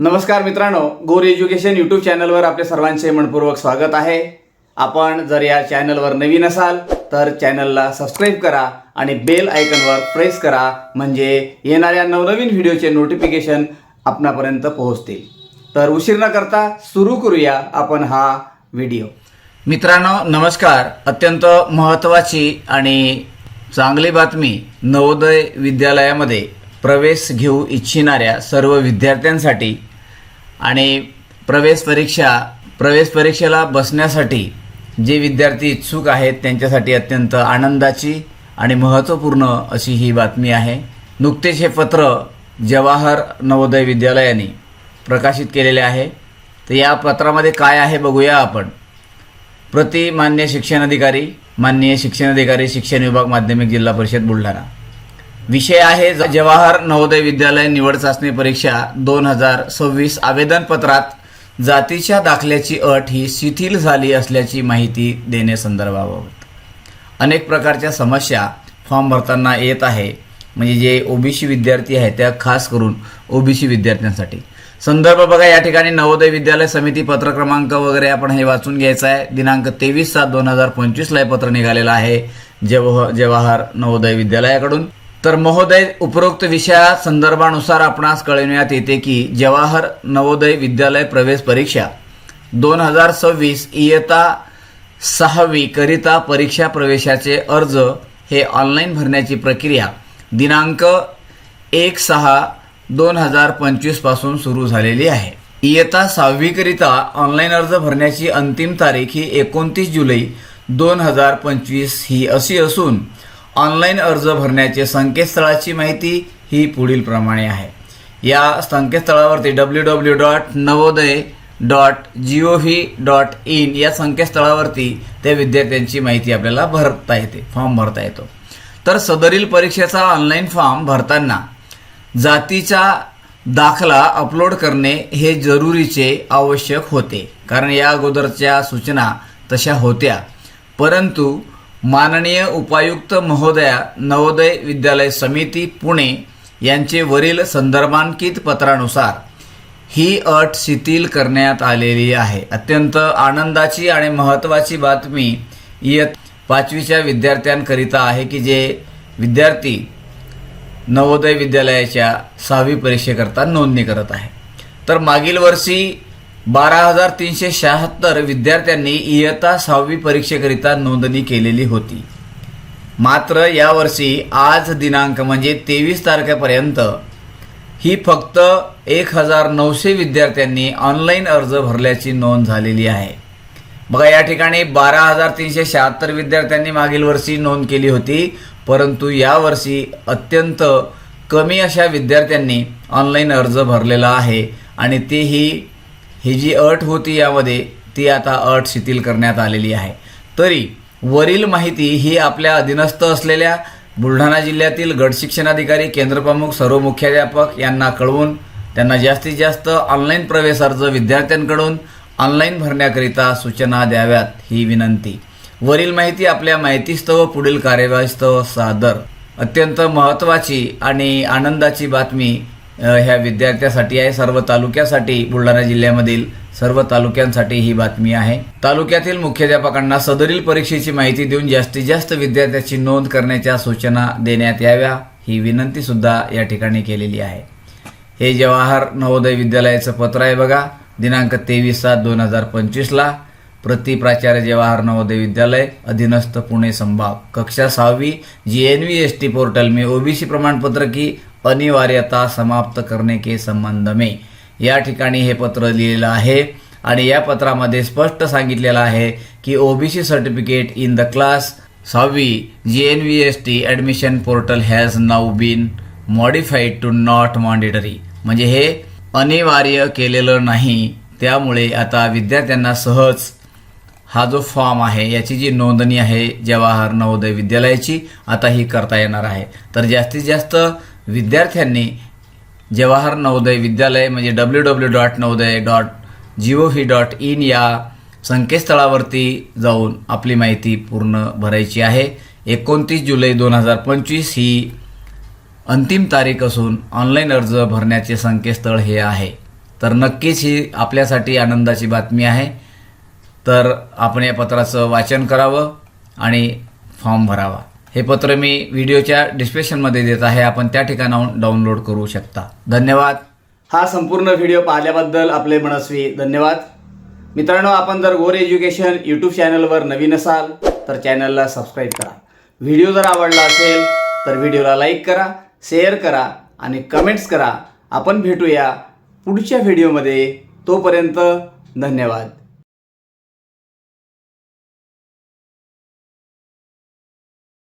नमस्कार मित्रांनो गोर एज्युकेशन यूट्यूब चॅनलवर आपले सर्वांचे मनपूर्वक स्वागत आहे. आपण जर या चॅनलवर नवीन असाल तर चॅनलला सबस्क्राईब करा आणि बेल आयकनवर प्रेस करा म्हणजे येणाऱ्या नवनवीन व्हिडिओचे नोटिफिकेशन आपणापर्यंत पोहोचतील. तर उशीर न करता सुरू करूया आपण हा व्हिडिओ मित्रांनो नमस्कार. अत्यंत महत्त्वाची आणि चांगली बातमी नवोदय विद्यालयामध्ये प्रवेश घेऊ इच्छिणाऱ्या सर्व विद्यार्थ्यांसाठी आणि प्रवेश परीक्षा प्रवेश परीक्षेला बसण्यासाठी जे विद्यार्थी इच्छुक आहेत त्यांच्यासाठी अत्यंत आनंदाची आणि महत्त्वपूर्ण अशी ही बातमी आहे. नुकतेच हे पत्र जवाहर नवोदय विद्यालयाने प्रकाशित केलेले आहे. तर या पत्रामध्ये काय आहे बघूया आपण. प्रति मान्य शिक्षण अधिकारी माननीय शिक्षण अधिकारी शिक्षण विभाग माध्यमिक जिल्हा परिषद बुलढाणा. विषय आहे ज- जवाहर नवोदय विद्यालय निवड चाचणी परीक्षा दोन हजार सव्वीस आवेदनपत्रात जातीच्या दाखल्याची अट ही शिथिल झाली असल्याची माहिती देण्यासंदर्भाबाबत अनेक प्रकारच्या समस्या फॉर्म भरताना येत आहे. म्हणजे जे ओबीसी विद्यार्थी आहेत त्या खास करून ओबीसी विद्यार्थ्यांसाठी. संदर्भ बघा या ठिकाणी नवोदय विद्यालय समिती पत्र क्रमांक वगैरे आपण हे वाचून घ्यायचं आहे. दिनांक तेवीस सात दोन हजार पंचवीसला हे पत्र निघालेलं आहे. जवह जवाहर नवोदय विद्यालयाकडून. तर महोदय उपरोक्त विषया संदर्भानुसार आपणास कळविण्यात येते की जवाहर नवोदय विद्यालय प्रवेश परीक्षा दोन हजार सव्वीस इयत्ता सहावी करिता परीक्षा प्रवेशाचे अर्ज हे ऑनलाईन भरण्याची प्रक्रिया दिनांक एक सहा दोन हजार पंचवीसपासून सुरू झालेली आहे. इयत्ता सहावीकरिता ऑनलाईन अर्ज भरण्याची अंतिम तारीख ही एकोणतीस जुलै दोन हजार पंचवीस ही अशी असून ऑनलाईन अर्ज भरण्याचे संकेतस्थळाची माहिती ही पुढील प्रमाणे आहे. या संकेतस्थळावरती W W dot Navodaya dot G O V dot in या संकेतस्थळावरती त्या विद्यार्थ्यांची माहिती आपल्याला भरता येते फॉर्म भरता येतो. तर सदरील परीक्षेचा ऑनलाईन फॉर्म भरताना जातीचा दाखला अपलोड करणे हे जरुरीचे आवश्यक होते. कारण या अगोदरच्या सूचना तशा होत्या. परंतु माननीय उपायुक्त महोदया नवोदय विद्यालय समिती पुणे यांचे वरील संदर्भांकित पत्रानुसार ही अट शिथिल करण्यात आलेली आहे. अत्यंत आनंदाची आणि महत्त्वाची बातमी इयत पाचवीच्या विद्यार्थ्यांकरिता आहे की जे विद्यार्थी नवोदय विद्यालयाच्या सहावी परीक्षेकरता नोंदणी करत आहे. तर मागील वर्षी बारा हजार तीनशे शहात्तर विद्यार्थ्यांनी इयत्ता सहावी परीक्षेकरिता नोंदणी केलेली होती. मात्र यावर्षी आज दिनांक म्हणजे तेवीस तारखेपर्यंत ही फक्त एक हजार नऊशे विद्यार्थ्यांनी ऑनलाईन अर्ज भरल्याची नोंद झालेली आहे. बघा या ठिकाणी बारा हजार तीनशे शहात्तर विद्यार्थ्यांनी मागील वर्षी नोंद केली होती परंतु यावर्षी अत्यंत कमी अशा विद्यार्थ्यांनी ऑनलाईन अर्ज भरलेला आहे आणि तेही ही जी अट होती यामध्ये ती आता अट शिथिल करण्यात आलेली आहे. तरी वरील माहिती ही आपल्या अधीनस्थ असलेल्या बुलढाणा जिल्ह्यातील गट शिक्षणाधिकारी केंद्रप्रमुख सर्व मुख्याध्यापक यांना कळवून त्यांना जास्तीत जास्त ऑनलाईन प्रवेश अर्ज विद्यार्थ्यांकडून ऑनलाईन भरण्याकरिता सूचना द्याव्यात ही विनंती. वरील माहिती आपल्या माहितीस्तव पुढील कार्यवाहीस्तव सादर. अत्यंत महत्त्वाची आणि आनंदाची बातमी ह्या विद्यार्थ्यासाठी आहे. सर्व तालुक्यासाठी बुलढाणा जिल्ह्यामधील सर्व तालुक्यांसाठी ही बातमी आहे. तालुक्यातील मुख्याध्यापकांना सदरील परीक्षेची माहिती देऊन जास्तीत जास्त विद्यार्थ्याची नोंद करण्याच्या सूचना देण्यात याव्या ही विनंती सुद्धा या ठिकाणी केलेली आहे. हे जवाहर नवोदय विद्यालयाचं पत्र आहे बघा. दिनांक तेवीस सात दोन हजार पंचवीसला प्रति प्राचार्य जवाहर नवोदय विद्यालय अधीनस्थ पुणे संभाग. कक्षा सहावी G N V S T portal में ओबीसी प्रमाणपत्र की अनिवार्यता समाप्त करने के संबंध में या ठिकाणी हे पत्र लिहिलेलं आहे आणि या पत्रामध्ये स्पष्ट सांगितलेलं आहे की OBC certificate in the class सहावी G N V S T admission portal has now been modified to not mandatory म्हणजे हे अनिवार्य केलेलं नाही. त्यामुळे आता विद्यार्थ्यांना सहज हा जो फॉर्म आहे याची जी नोंदणी आहे जवाहर नवोदय विद्यालयाची आता ही करता येणार आहे. तर जास्तीत जास्त विद्यार्थ्यांनी जवाहर नवोदय विद्यालय म्हणजे W W dot Navodaya dot G O V dot in या संकेतस्थळावरती जाऊन आपली माहिती पूर्ण भरायची आहे. एकोणतीस जुलै दोन हजार पंचवीस ही अंतिम तारीख असून ऑनलाईन अर्ज भरण्याचे संकेतस्थळ हे आहे. तर नक्कीच ही आपल्यासाठी आनंदाची बातमी आहे. तर आपण या पत्राचं वाचन करावं आणि फॉर्म भरावा. हे पत्र मी व्हिडिओच्या डिस्क्रिप्शनमध्ये देत आहे. आपण त्या ठिकाणाहून डाउनलोड करू शकता. धन्यवाद. हा संपूर्ण व्हिडिओ पाहिल्याबद्दल आपले मनस्वी धन्यवाद. मित्रांनो आपण जर गोर एज्युकेशन यूट्यूब चॅनलवर नवीन असाल तर चॅनलला सबस्क्राईब करा. व्हिडिओ जर आवडला असेल तर व्हिडिओला लाईक करा शेअर करा आणि कमेंट्स करा. आपण भेटूया पुढच्या व्हिडिओमध्ये. तोपर्यंत धन्यवाद.